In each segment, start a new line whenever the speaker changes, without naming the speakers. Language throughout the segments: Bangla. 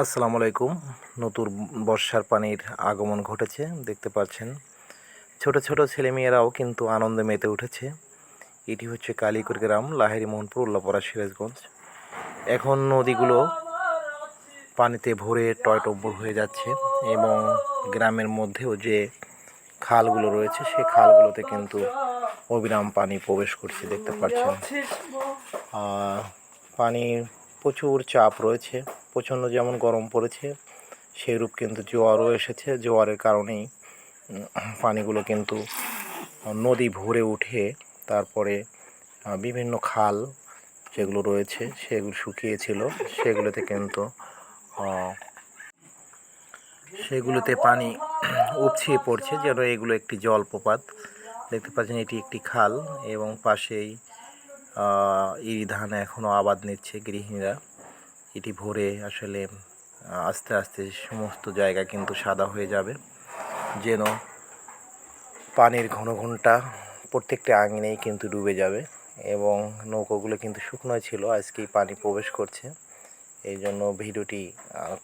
আসসালামু আলাইকুম। নতুন বর্ষার পানির আগমন ঘটেছে, দেখতে পাচ্ছেন। ছোট ছোট ছেলেমেয়েরাও কিন্তু আনন্দে মেতে উঠেছে। এটি হচ্ছে কালীকুর গ্রাম লাহেরি মোহনপুর, উল্লাপড়া, সিরাজগঞ্জ। এখন নদীগুলো পানিতে ভরে টয়টব্বর হয়ে যাচ্ছে এবং গ্রামের মধ্যেও যে খালগুলো রয়েছে সেই খালগুলোতে কিন্তু অবিরাম পানি প্রবেশ করছে, দেখতে পাচ্ছেন। পানির প্রচুর চাপ রয়েছে। প্রচণ্ড যেমন গরম পড়েছে, সেইরূপ কিন্তু জোয়ারও এসেছে। জোয়ারের কারণেই পানিগুলো কিন্তু নদী ভরে উঠে, তারপরে বিভিন্ন খাল যেগুলো রয়েছে, সেগুলো শুকিয়েছিল। সেগুলোতে কিন্তু সেগুলোতে পানি উপছিয়ে পড়ছে, যেন এগুলো একটি জলপ্রপাত। দেখতে পাচ্ছেন এটি একটি খাল এবং পাশেই ইরি ধান এখনও আবাদ নিচ্ছে গৃহিণীরা। এটি ভরে আসলে আস্তে আস্তে সমস্ত জায়গা কিন্তু সাদা হয়ে যাবে। যেন পানির ঘন ঘনটা প্রত্যেকটা আঙিনেই কিন্তু ডুবে যাবে এবং নৌকোগুলো কিন্তু শুকনো ছিল, আজকেই পানি প্রবেশ করছে। এই জন্য ভিডিওটি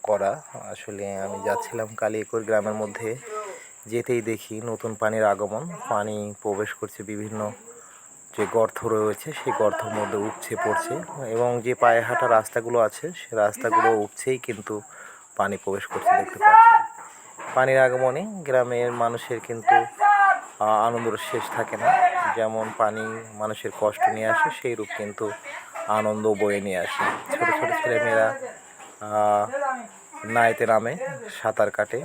করা। আসলে আমি যাচ্ছিলাম কালিয়াকৈর গ্রামের মধ্যে, যেতেই দেখি নতুন পানির আগমন। পানি প্রবেশ করছে বিভিন্ন যে গর্ত রয়েছে, সেই গর্তের মধ্যে উপচে পড়ছে এবং যে পায়ে হাঁটা রাস্তাগুলো আছে, সে রাস্তাগুলো উপচেই কিন্তু পানি প্রবেশ করছে দেখতে পাচ্ছেন। পানির আগমনে গ্রামের মানুষের কিন্তু আনন্দের শেষ থাকে না। যেমন পানি মানুষের কষ্ট নিয়ে আসে, সেই রূপ কিন্তু আনন্দ বয়ে নিয়ে আসে। ছোট ছোট ছেলেমেয়েরা নাইতে নামে, সাঁতার কাটে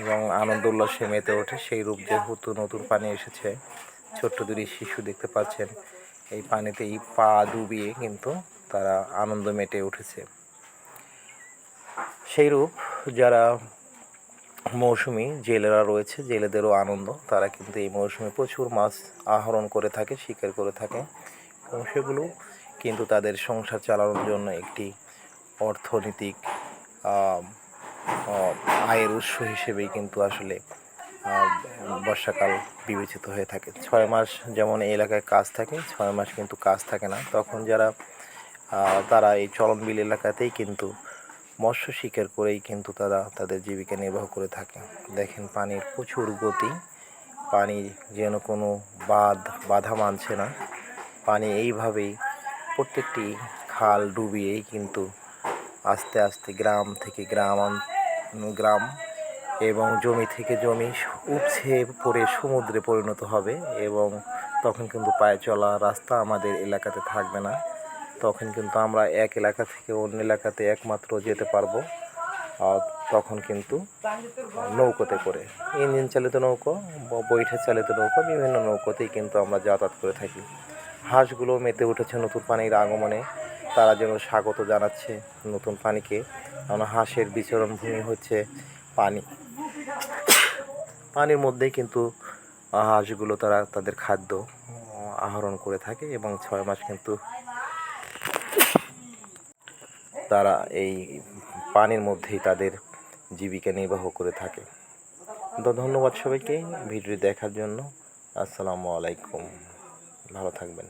এবং আনন্দ উল্লাসে মেতে ওঠে। সেই রূপ যেহেতু নতুন পানি এসেছে ছোট্ট দুটি শিশু দেখতে পাচ্ছেন। এই পানিতেই পা ডুবিয়ে কিন্তু তারা আনন্দ মেটে উঠেছে। সেইরূপ যারা মৌসুমি জেলেরা রয়েছে, জেলেদেরও আনন্দ। তারা কিন্তু এই মৌসুমে প্রচুর মাছ আহরণ করে থাকে, শিকার করে থাকে। এবং সেগুলো কিন্তু তাদের সংসার চালানোর জন্য একটি অর্থনৈতিক আয়ের উৎস হিসেবেই কিন্তু আসলে বর্ষাকাল বিবেচিত হয়ে থাকে। ছয় মাস যেমন এই এলাকায় কাজ থাকে, ছয় মাস কিন্তু কাজ থাকে না। তখন যারা তারা এই চলনবিল এলাকাতেই কিন্তু মৎস্য শিকার করেই কিন্তু তারা তাদের জীবিকা নির্বাহ করে থাকে। দেখেন পানির প্রচুর গতি, পানি যেন কোনো বাঁধ, বাধা মানছে না। পানি এইভাবেই প্রত্যেকটি খাল ডুবিয়েই কিন্তু আস্তে আস্তে গ্রাম থেকে গ্রাম গ্রাম এবং জমি থেকে জমি উপছে পড়ে সমুদ্রে পরিণত হবে এবং তখন কিন্তু পায়ে চলা রাস্তা আমাদের এলাকাতে থাকবে না। তখন কিন্তু আমরা এক এলাকা থেকে অন্য এলাকাতে একমাত্র যেতে পারব। তখন কিন্তু নৌকোতে করে। ইঞ্জিন চালিত নৌকো বৈঠা চালিত নৌকো, বিভিন্ন নৌকোতেই কিন্তু আমরা যাতায়াত করে থাকি। হাঁসগুলো মেতে উঠেছে নতুন পানির আগমনে। তারা যেন স্বাগত জানাচ্ছে নতুন পানিকে। কারণ হাঁসের বিচরণ ভূমি হচ্ছে পানি। পানির মধ্যেই কিন্তু হাঁসগুলো তারা তাদের খাদ্য আহরণ করে থাকে এবং ছয় মাস কিন্তু তারা এই পানির মধ্যেই তাদের জীবিকা নির্বাহ করে থাকে। তো ধন্যবাদ সবাইকে ভিডিও দেখার জন্য। আসসালামু আলাইকুম। ভালো থাকবেন।